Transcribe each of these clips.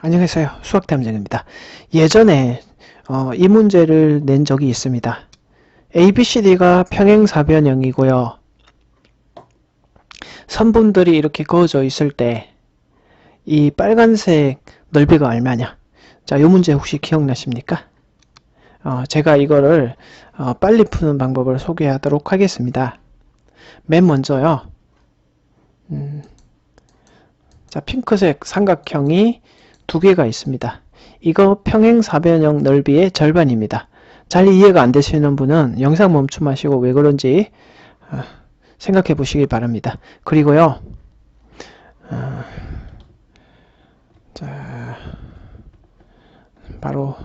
안녕하세요. 수학탐정입니다. 예전에 어, 이 문제를 낸 적이 있습니다. ABCD가 평행사변형이고요. 선분들이 이렇게 그어져 있을 때 이 빨간색 넓이가 얼마냐? 자, 이 문제 혹시 기억나십니까? 어, 제가 이거를 어, 빨리 푸는 방법을 소개하도록 하겠습니다. 맨 먼저요. 음, 자, 핑크색 삼각형이 두 개가 있습니다. 이거 평행사변형 넓이의 절반입니다. 잘 이해가 안 되시는 분은 영상 멈춤하시고 왜 그런지 어, 생각해 보시기 바랍니다. 그리고요, 어, 자, 바로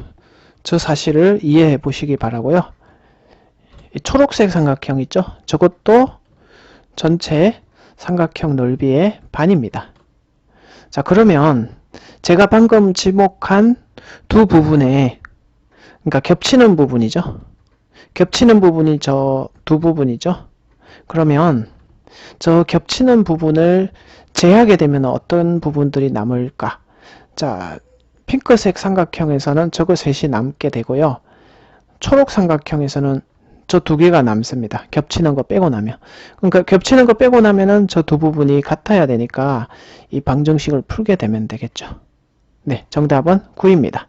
저 사실을 이해해 보시기 바라고요. 이 초록색 삼각형 있죠? 저것도 전체 삼각형 넓이의 반입니다. 자, 그러면 제가 방금 지목한 두 부분에, 그러니까 겹치는 부분이죠. 겹치는 부분이 저 두 부분이죠. 그러면 저 겹치는 부분을 제하게 되면 어떤 부분들이 남을까? 자, 핑크색 삼각형에서는 저거 셋이 남게 되고요. 초록 삼각형에서는 저 두 개가 남습니다. 겹치는 거 빼고 나면. 그러니까 겹치는 거 빼고 나면은 저 두 부분이 같아야 되니까 이 방정식을 풀게 되면 되겠죠. 네, 정답은 9입니다.